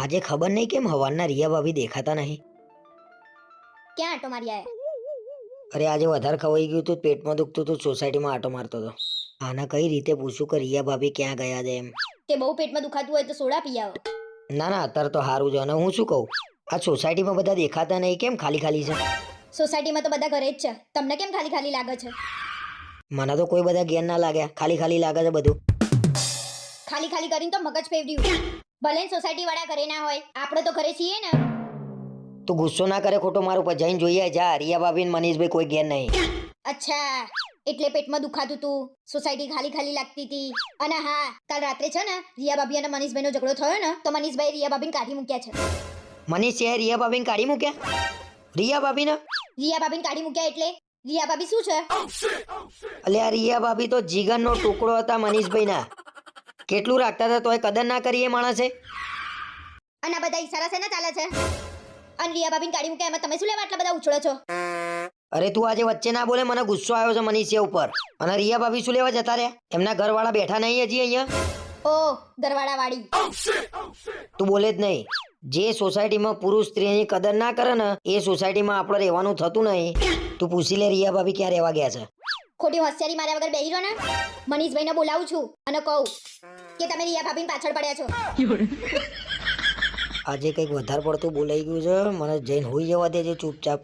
આજે ખબર નહીં કેમ હવારના રિયા ભાભી દેખાતા નહીં? ક્યાં આટો મારી આયા? અરે આજે વધારે ખવાઈ ગયું હતું પેટમાં દુખતું હતું સોસાયટીમાં આટો મારતો હતો આના કઈ રીતે પૂછું કે રિયા ભાભી ક્યાં ગયા છે એમ? કે બહુ પેટમાં દુખાતું હોય તો સોડા પી આવો. ના ના અત્યારે તો સારું છે અને હું શું કહું? આ સોસાયટીમાં બધા દેખાતા નહીં કેમ ખાલી ખાલી છે? સોસાયટીમાં તો બધા ઘરે જ છે. તમને કેમ ખાલી ખાલી લાગે છે? મને તો કોઈ બધા ગેર ના લાગ્યા. ખાલી ખાલી લાગે છે બધું. ખાલી ખાલી કરીને તો મગજ ફેવડ્યું ભલે સોસાયટી વાળા ઘરે ના હોય આપણે તો ઘરે છીએ ને. તું ગુસ્સો ના કરે ખોટો મારું પર જઈને જોઈએ જા. રિયા ભાભી ને મનીષભાઈ કોઈ ઘેર નહીં. અચ્છા એટલે પેટમાં દુખાતું તું સોસાયટી ખાલી ખાલી લાગતી હતી અને હા કાલ રાત્રે છે ને રિયા ભાભી અને મનીષભાઈનો ઝઘડો થયો ને તો મનીષભાઈ રિયા ભાભીને કાઢી મૂક્યા છે. મનીષ છે રિયા ભાભીને કાઢી મૂક્યા? રિયા ભાભીને રિયા ભાભીને કાઢી મૂક્યા એટલે? રિયા ભાભી શું છે? અલ્યા રિયા ભાભી તો જીગરનો ટુકડો હતા મનીષભાઈના. કેટલું રાખતા હતા તોય કદર ના કરી એ માણસે? અને આ બધા ઈશારા છે ને ચાલે છે? અને રિયા ભાભીને કાઢી મૂકે એમાં તમે શું લેવા આટલા બધા ઉછળો છો? અરે તું આજે વચ્ચે ના બોલે મને ગુસ્સો આવ્યો છે મનીષિયા ઉપર. અને રિયા ભાભી શું લેવા જતા રહ્યા? એમના ઘરવાળા બેઠા નહીં હજી અહીંયા? ઓ દરવાડા વાળી તું બોલે જ નહીં. જે સોસાયટીમાં પુરુષ સ્ત્રીની કદર ના કરે ને એ સોસાયટીમાં આપણે રહેવાનું થતું નહીં. તું પૂછી લે રિયા ભાભી ક્યાં રહેવા ગયા છે. ખોટી હોશિયારી માર્યા વગર બેહી રહો ને, મનીષભાઈને બોલાવું છું અને કહું કે તમે રિયા ભાભીને પાછળ પડ્યા છો. આજે કંઈક વધારે પડતું બોલાઈ ગયું છે, મને જઈને હોઈ જવા દેજે ચૂપચાપ.